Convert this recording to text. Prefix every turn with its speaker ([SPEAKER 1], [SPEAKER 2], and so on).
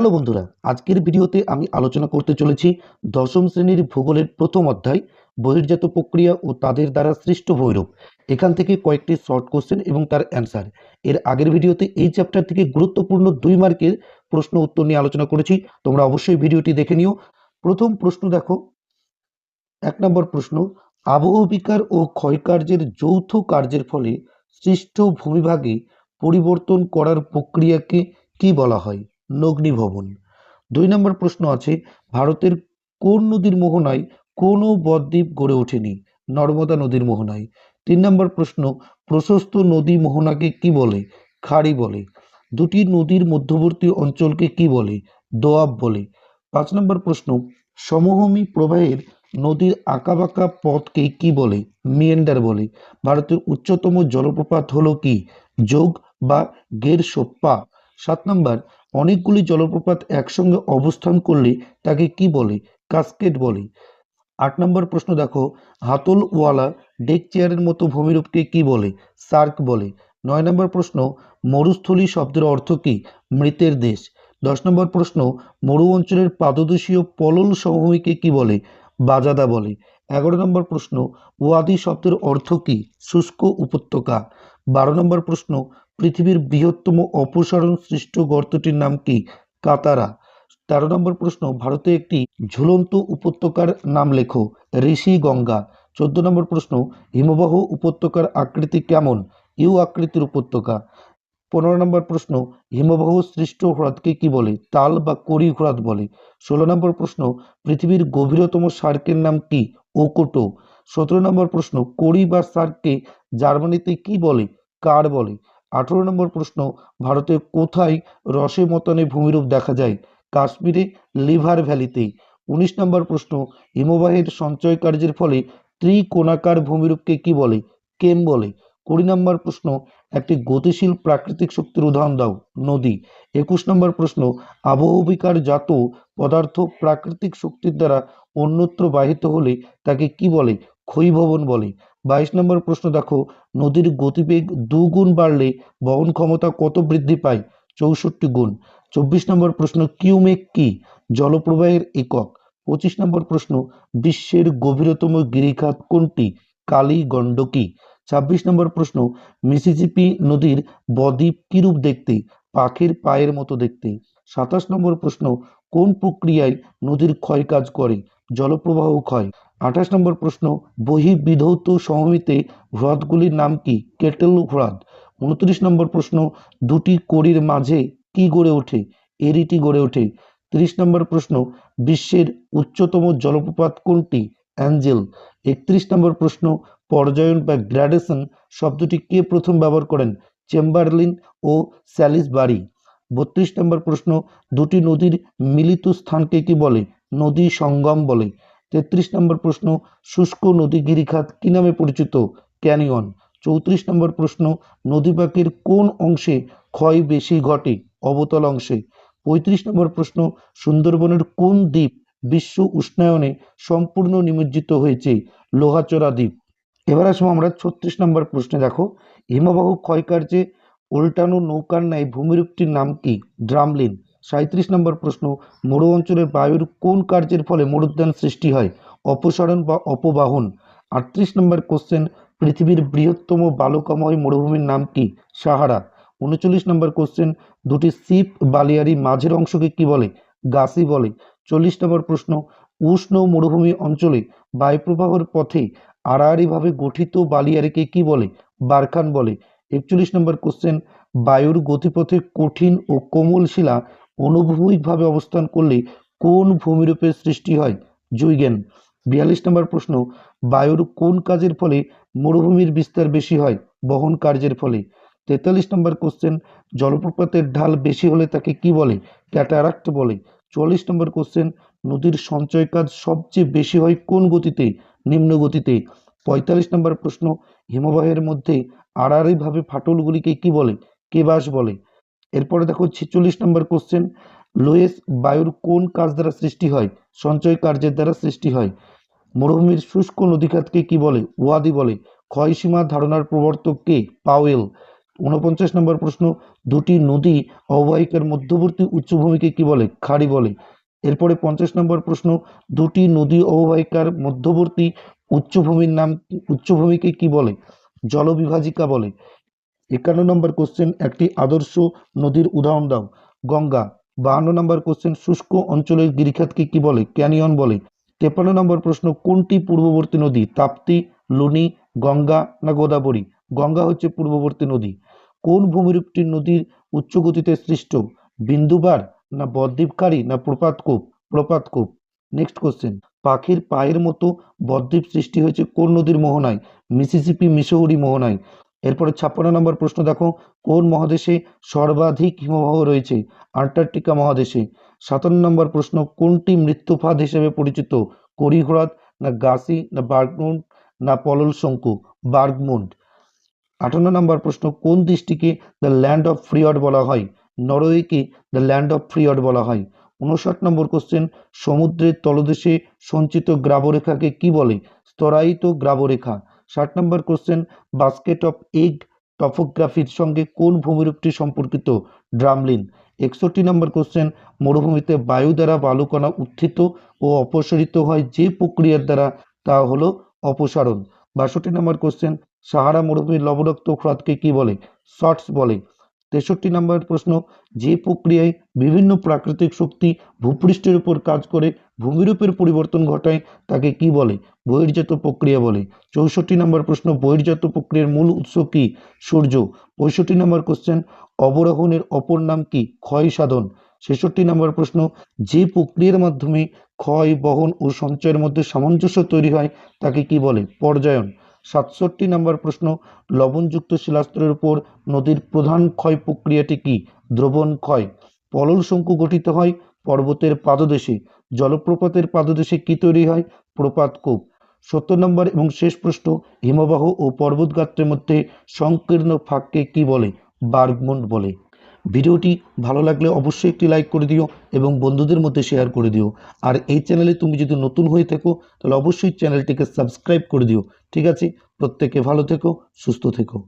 [SPEAKER 1] Hello বন্ধুরা, আজকের ভিডিওতে আমি আলোচনা করতে চলেছি দশম শ্রেণির ভূগোলের প্রথম অধ্যায়, বহির্জাত প্রক্রিয়া ও তাদের দ্বারা সৃষ্ট ভৈরব এখান থেকে কয়েকটি শর্ট কোশ্চেন এবং তার অ্যান্সার এর আগের ভিডিওতে এই চ্যাপ্টার থেকে গুরুত্বপূর্ণ দুই মার্কের প্রশ্ন উত্তর নিয়ে আলোচনা করেছি, তোমরা অবশ্যই ভিডিওটি দেখে নিও। প্রথম প্রশ্ন দেখো, এক নম্বর প্রশ্ন আবহবিকার ও ক্ষয়কার্যের যৌথ কার্যের ফলে সৃষ্ট ভূমিভাগে পরিবর্তন করার প্রক্রিয়াকে কি বলা হয়? নগ্নিভবন। দুই নম্বর প্রশ্ন আছে, ভারতের কোন নদীর মোহনায় কোনো বদ্বীপ গড়ে ওঠেনি? নর্মদা নদীর মোহনায়। তিন নম্বর প্রশ্ন, প্রশস্ত নদী মোহনাকে কি বলে? খাড়ি বলে। দুটি নদীর মধ্যবর্তী অঞ্চলকে কি বলে? দোয়াব বলে। পাঁচ নম্বর প্রশ্ন, সমভূমি প্রবাহের নদীর আঁকাবাঁকা পথকে কি বলে? মিয়েন্ডার বলে। ভারতের উচ্চতম জলপ্রপাত হলো কি? যোগ বা গের সোপ্পা সাত নম্বর অনেকগুলি জলপ্রপাত একসঙ্গে অবস্থান করলে তাকে কি বলে? কাস্কেট বলে। আট নম্বর প্রশ্ন দেখো, হাতলওয়ালা ডেক চেয়ারের মতো ভূমিরূপকে কি বলে? সার্ক বলে। নয় নম্বর প্রশ্ন, মরুস্থলী শব্দের অর্থ কি? মৃতের দেশ। দশ নম্বর প্রশ্ন, মরু অঞ্চলের পাদদেশীয় পলল সমভূমিকে কি বলে? বাজাদা বলে। এগারো নম্বর প্রশ্ন ওয়াদি শব্দের অর্থ কি? শুষ্ক উপত্যকা। বারো নম্বর প্রশ্ন, পৃথিবীর বৃহত্তম অপসারণ সৃষ্ট গর্তটির নাম কি? কাতারা। তেরো নম্বর প্রশ্ন, ভারতে একটি ঝুলন্ত উপত্যকার নাম লেখো, ঋষি গঙ্গা। চোদ্দ নম্বর প্রশ্ন, হিমবাহ উপত্যকার আকৃতি কেমন? ইউ আকৃতির উপত্যকা। পনেরো নম্বর প্রশ্ন, হিমবাহ সৃষ্ট হ্রদকে কি বলে? তাল বা করি হ্রদ বলে। ষোলো নম্বর প্রশ্ন, পৃথিবীর গভীরতম সার্কের নাম কি? ওকোটো। সতেরো নম্বর প্রশ্ন, করি বা সার্ককে জার্মানিতে কি বলে, কার বলে? আঠেরো নম্বর প্রশ্ন, ভারতে কোথায় রসে মতনে ভূমিরূপ দেখা যায়? কাশ্মীরে, লিভার ভ্যালিতে। উনিশ নম্বর প্রশ্ন, হিমবাহের সঞ্চয় কার্যের ফলে ত্রিকোণাকার ভূমিরূপকে কি বলে, কেম বলে? কুড়ি নম্বর প্রশ্ন, একটি গতিশীল প্রাকৃতিক শক্তির উদাহরণ দাও, নদী। একুশ নম্বর প্রশ্ন, আবহবিকার জাত পদার্থ প্রাকৃতিক শক্তির দ্বারা অন্যত্র বাহিত হলে তাকে কি বলে? ক্ষয়ীভবন বলে। বাইশ নম্বর প্রশ্ন দেখো, নদীর গতিবেগ দুগুণ বাড়লে বহন ক্ষমতা কত বৃদ্ধি পায়? চৌষট্টি গুণ। চব্বিশ নম্বর প্রশ্ন কিউমেক কি? জলপ্রবাহের একক। পঁচিশ নম্বর প্রশ্ন, বিশ্বের গভীরতম গিরিখাত কোনটি? কালী গণ্ডকী ছাব্বিশ নম্বর প্রশ্ন, মিসিসিপি নদীর বদ্বীপ কিরূপ দেখতে? পাখির পায়ের মতো দেখতে। সাতাশ নম্বর প্রশ্ন, কোন প্রক্রিয়ায় নদীর ক্ষয় কাজ করে? জলপ্রবাহ ক্ষয়। আঠাশ নম্বর প্রশ্ন বহিবিধৌত সমমিতে হ্রদগুলির নাম কি? কেটেল হ্রদ। উনত্রিশ নম্বর প্রশ্ন, দুটি কড়ির মাঝে কি গড়ে ওঠে? এরিটি গড়ে ওঠে। তিরিশ নম্বর প্রশ্ন, বিশ্বের উচ্চতম জলপ্রপাত কোনটি? অ্যাঞ্জেল। একত্রিশ নম্বর প্রশ্ন, পর্যায়ন বা গ্র্যাডেশন শব্দটি কে প্রথম ব্যবহার করেন? চেম্বারলিন ও স্যালিস বাড়ি বত্রিশ নম্বর প্রশ্ন, দুটি নদীর মিলিত স্থানকে কি বলে? নদী সঙ্গম বলে। তেত্রিশ নম্বর প্রশ্ন, শুষ্ক নদী গিরিখাত কি নামে পরিচিত? ক্যানিয়ন। চৌত্রিশ নম্বর প্রশ্ন, নদী পাখির কোন অংশে ক্ষয় বেশি ঘটে? অবতল অংশে। পঁয়ত্রিশ নম্বর প্রশ্ন, সুন্দরবনের কোন দ্বীপ বিশ্ব উষ্ণায়নে সম্পূর্ণ নিমজ্জিত হয়েছে? লোহাচড়া দ্বীপ। এবার আসব আমরা ছত্রিশ নম্বর প্রশ্নে, দেখো। হিমবাহ ক্ষয়কার্যে উল্টানো নৌকার ন্যায় ভূমিরূপটির নাম কি? ড্রামলিন। সাঁত্রিশ নম্বর প্রশ্ন, মরু অঞ্চলের বায়ুর কোন কার্যের ফলে মরুদ্যান সৃষ্টি হয়? অপসারণ বা অপবাহন। আটত্রিশ নম্বর কোশ্চেন পৃথিবীর বৃহত্তম বালুকাময় মরুভূমির নাম কি? সাহারা। উনচল্লিশ নম্বর কোশ্চেন দুটি সিপ বালিয়ারি মাঝের অংশকে কি বলে? গাছি বলে। চল্লিশ নম্বর প্রশ্ন, উষ্ণ মরুভূমি অঞ্চলে বায়ুপ্রবাহের পথে আড়াআড়িভাবে গঠিত বালিয়ারিকে কি বলে? বারখান বলে। একচল্লিশ নম্বর কোশ্চেন বায়ুর গতিপথে কঠিন ও কোমল শিলা অনুভূমিকভাবে অবস্থান করলে কোন ভূমিরূপের সৃষ্টি হয়? জুইগেন বিয়াল্লিশ নম্বর প্রশ্ন, বায়ুর কোন কাজের ফলে মরুভূমির বিস্তার বেশি হয়? বহন কার্যের ফলে। তেতাল্লিশ নম্বর কোশ্চেন জলপ্রপাতের ঢাল বেশি হলে তাকে কি বলে? ক্যাটারাক্ট বলে। চুয়াল্লিশ নম্বর কোশ্চেন নদীর সঞ্চয় কাজ সবচেয়ে বেশি হয় কোন গতিতে? নিম্ন গতিতে। পঁয়তাল্লিশ নম্বর প্রশ্ন, হিমবাহের মধ্যে আড়াআড়িভাবে ফাটলগুলিকে কি বলে? কেবাস বলে। এরপরে দেখো ছেচল্লিশ নম্বর কোশ্চেন লোয়েস বায়ুর কোন কাজ দ্বারা সৃষ্টি হয়? সঞ্চয় কার্যের দ্বারা সৃষ্টি হয়। মরুভূমির শুষ্ক নদীখাতকে কি বলে? ওয়াদি বলে। ক্ষয়সীমা ধারণার প্রবর্তক কে? পাওয়েল। উনপঞ্চাশ নম্বর প্রশ্ন, দুটি নদী অববাহিকার মধ্যবর্তী উচ্চভূমিকে কি বলে? খাড়ি বলে। এরপরে পঞ্চাশ নম্বর প্রশ্ন, দুটি নদী অববাহিকার মধ্যবর্তী উচ্চভূমির নাম উচ্চভূমিকে কি বলে? জলবিভাজিকা বলে। একান্ন নম্বর কোশ্চেন একটি আদর্শ নদীর উদাহরণ দাও। গঙ্গা, বাহান্ন নম্বর কোশ্চেন শুষ্ক অঞ্চলের গিরিখাতকে কি বলে? ক্যানিয়ন বলে। তেপান্ন নম্বর প্রশ্ন, কোনটি পূর্ববর্তী নদী? তাপ্তি, লুনি, গঙ্গা না গোদাবরী? গঙ্গা হচ্ছে পূর্ববর্তী নদী। কোন ভূমিরূপটি নদীর উচ্চ গতিতে সৃষ্ট? বিন্দুবার না বদ্বীপকারী না প্রপাতকূপ? প্রপাতকূপ। নেক্সট কোশ্চেন পাখির পায়ের মতো বদ্বীপ সৃষ্টি হয়েছে কোন নদীর মোহনায়? মিসিসিপি মিসৌরি মোহনায়। এরপরে ছাপ্পান্ন নম্বর প্রশ্ন, দেখো, কোন মহাদেশে সর্বাধিক হিমবাহ রয়েছে? আন্টার্কটিকা মহাদেশে। সাতান্ন নম্বর প্রশ্ন, কোনটি মৃত্যুফাদ হিসেবে পরিচিত? করিহ্রদ না গাসি না বার্গমুন্ড না পলল শঙ্কু বার্গমুন্ড। আটান্ন নম্বর প্রশ্ন, কোন দেশটিকে দ্য ল্যান্ড অফ ফ্রিয়ড বলা হয়? নরওয়েকে দ্য ল্যান্ড অফ ফ্রিয়ড বলা হয়। উনষাট নম্বর কোশ্চেন, সমুদ্রের তলদেশে সঞ্চিত গ্রাবরেখাকে কি বলে? স্তরায়িত গ্রাবরেখা। ষাট number question basket of egg টপোগ্রাফির সঙ্গে কোন ভূমিরূপটি সম্পর্কিত? ড্রামলিন একষট্টি নম্বর কোশ্চেন মরুভূমিতে বায়ু দ্বারা বালুকণা উত্থিত ও অপসারিত হয় যে প্রক্রিয়ার দ্বারা, তা হলো অপসারণ। বাষট্টি নম্বর কোশ্চেন সাহারা মরুভূমির লবণাক্ত হ্রদকে কি বলে? শর্টস বলে। তেষট্টি নম্বর প্রশ্ন, যে প্রক্রিয়ায় বিভিন্ন প্রাকৃতিক শক্তি ভূপৃষ্ঠের উপর কাজ করে ভূমিরূপের পরিবর্তন ঘটায়, তাকে কি বলে? বহির্জাত প্রক্রিয়া বলে। চৌষট্টি নম্বর প্রশ্ন, বহির্জাত প্রক্রিয়ার মূল উৎস কি? সূর্য। পঁয়ষট্টি নম্বর কোশ্চেন অবরোহণের অপর নাম কি? ক্ষয় সাধন। ছেষট্টি নম্বর প্রশ্ন, যে প্রক্রিয়ার মাধ্যমে ক্ষয়, বহন ও সঞ্চয়ের মধ্যে সামঞ্জস্য তৈরি হয়, তাকে কি বলে? পর্যায়ন। সাতষট্টি নম্বর প্রশ্ন, লবণযুক্ত শিলাস্তরের উপর নদীর প্রধান ক্ষয় প্রক্রিয়াটি কি? দ্রবণ ক্ষয়। পলল শঙ্কু গঠিত হয় পর্বতের পাদদেশে। জলপ্রপাতের পাদদেশে কি তৈরি হয়? প্রপাতকূপ সত্তর নম্বর এবং শেষ প্রশ্ন, হিমবাহ ও পর্বতগাত্রের মধ্যে সংকীর্ণ ফাঁককে কি বলে? বার্গমুন্ড বলে। ভিডিওটি ভালো লাগলে অবশ্যই একটি লাইক করে দিও এবং বন্ধুদের মধ্যে শেয়ার করে দিও। আর এই চ্যানেলে তুমি যদি নতুন হয়ে থাকো, তাহলে অবশ্যই চ্যানেলটিকে সাবস্ক্রাইব করে দিও। ঠিক আছে? প্রত্যেকে ভালো থেকো, সুস্থ থেকো।